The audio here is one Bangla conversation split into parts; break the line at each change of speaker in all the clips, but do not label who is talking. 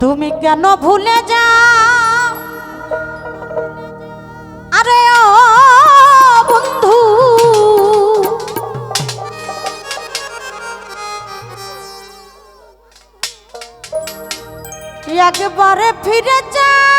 তুমি কেন ভুলে যাও? আরে ও বন্ধু একবারে ফিরে যা।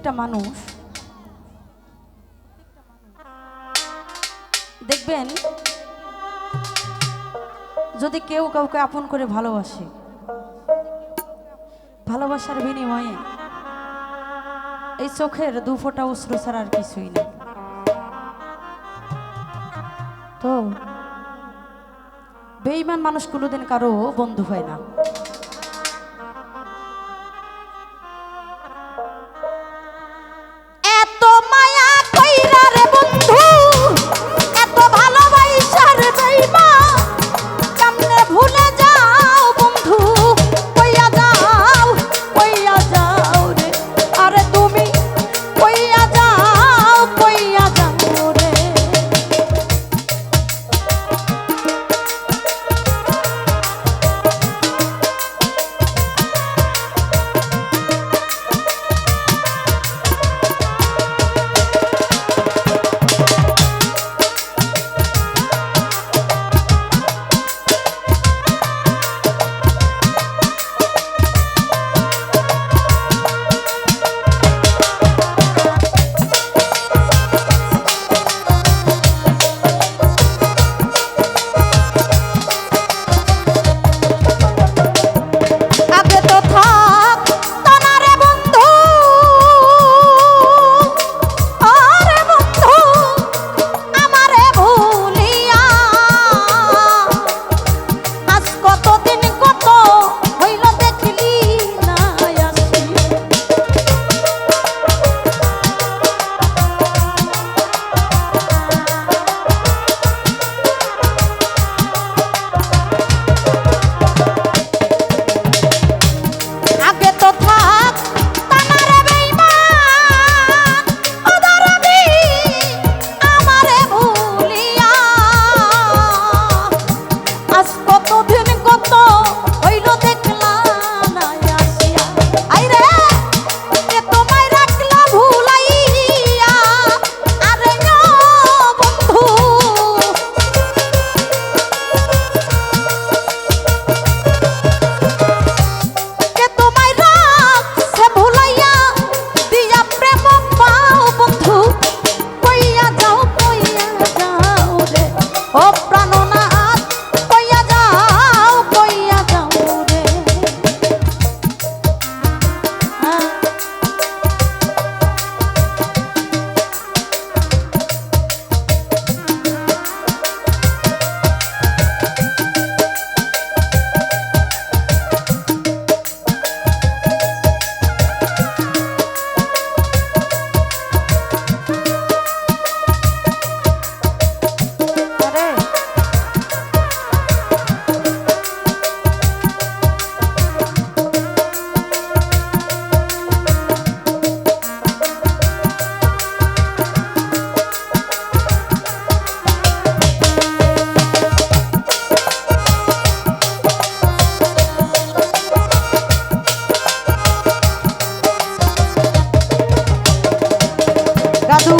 প্রত্যেকটা মানুষ দেখবেন, যদি কেউ কাউকে আপন করে ভালোবাসে, ভালোবাসার বিনিময়ে এই চোখের দু ফোঁটা অশ্রু ছাড়া আর কিছুই নেই। তো বেইমান মানুষ কোনোদিন কারও বন্ধু হয় না।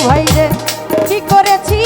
ভাইরে কি করেছি